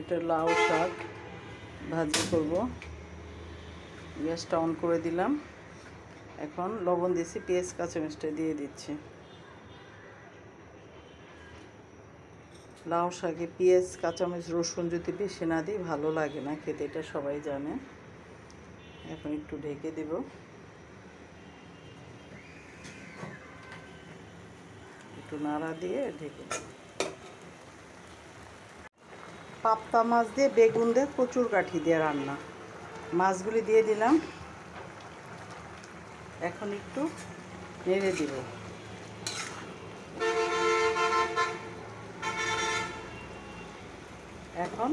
এটা লাউ শাক ভাজি করব। গ্যাসটা অন করে দিলাম। এখন লবণ দিয়েছি, পেঁয়াজ, কাঁচামরিচটা দিয়ে দিচ্ছি। লাউ শাকে পেঁয়াজ, কাঁচামরিচ, রসুন যদি বেশি না দিই, ভালো লাগে না খেতে, এটা সবাই জানে। এখন একটু ঢেকে দেব। একটু নাড়া দিয়ে ঢেকে দেব পাপ্তা মাছ দিয়ে, বেগুন দিয়ে কচুর কাঠি দিয়ে রান্না। মাছগুলি দিয়ে দিলাম। এখন একটু নেড়ে দিব। এখন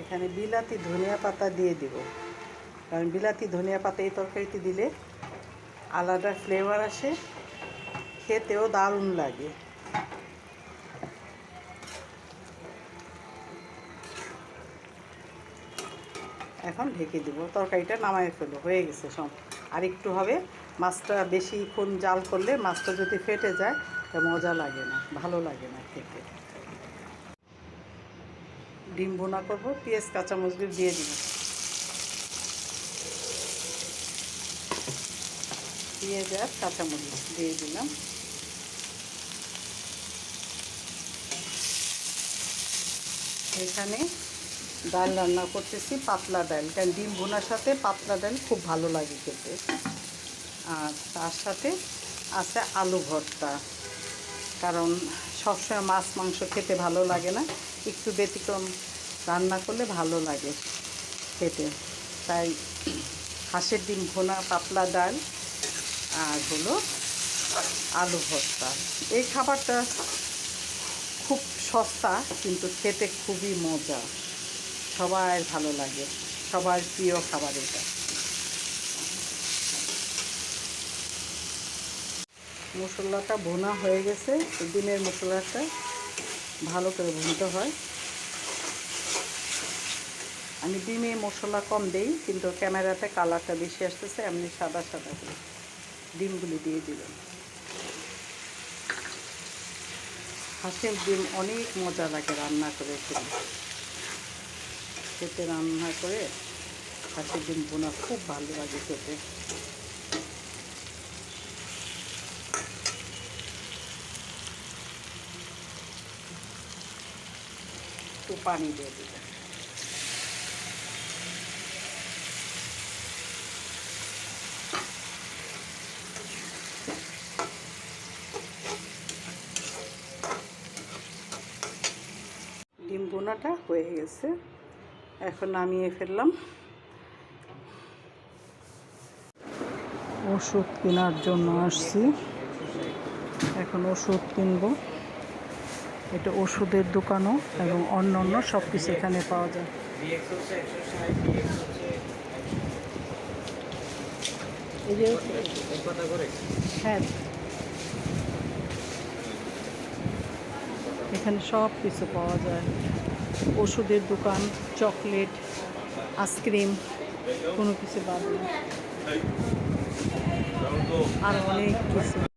এখানে বিলাতি ধনিয়া পাতা দিয়ে দিব। কারণ বিলাতি ধনিয়া পাতা এই তরকারিতে দিলে আলাদা ফ্লেভার আসে, খেতেও দারুণ লাগে। এখন ঢেকে দিব। তরকারিটা নামায় ফেলো হয়ে গেছে সব। আর একটু হবে, মাছটা বেশিক্ষণ জাল করলে মাছটা যদি ফেটে যায়, তা মজা লাগে না, ভালো লাগে না খেতে। ডিম বোনা করব, পেঁয়াজ, কাঁচামরিচ দিয়ে দিব। পেঁয়াজ আর কাঁচামরিচ দিয়ে দিলাম। এখানে ডাল রান্না করতেছি, পাতলা ডাল। কারণ ডিম বোনার সাথে পাতলা ডাল খুব ভালো লাগে খেতে। আর তার সাথে আছে আলু ভর্তা। কারণ সবসময় মাছ, মাংস খেতে ভালো লাগে না। একটু ব্যতিক্রম রান্না করলে ভালো লাগে খেতে। তাই হাঁসের ডিম ভোনা, পাতলা ডাল আর হলো আলু ভর্তা। এই খাবারটা খুব সস্তা, কিন্তু খেতে খুবই মজা। সবার ভালো লাগে। সবার প্রিয় খাবার এটা। মশলাটা বোনা হয়ে গেছে। ডিমের মশলাটা ভালো করে ভুনতে হয়। আমি ডিমে মশলা কম দেই, কিন্তু ক্যামেরাতে কালারটা বেশি আসতেছে, এমনি সাদা সাদা করে ডিমগুলি দিয়ে দিলাম। হাঁসের ডিম অনেক মজা লাগে রান্না করে খেতে। খেতে রান্না করে হাঁসের ডিম বোনা খুব ভালো লাগে খেতে। একটু পানি দিয়ে দিলাম। ডিম বোনাটা হয়ে গেছে। এখন নামিয়ে ফেললাম। ওষুধ কেনার জন্য আসছি। এখন ওষুধ কিনব। এটা ওষুধের দোকানও এবং অন্য অন্য সব কিছু এখানে পাওয়া যায়। হ্যাঁ। এখানে সব কিছু পাওয়া যায়। ওষুধের দোকান চকলেট আইসক্রিম কোনো কিছু বাদ নেই। আর অনেক কিছু।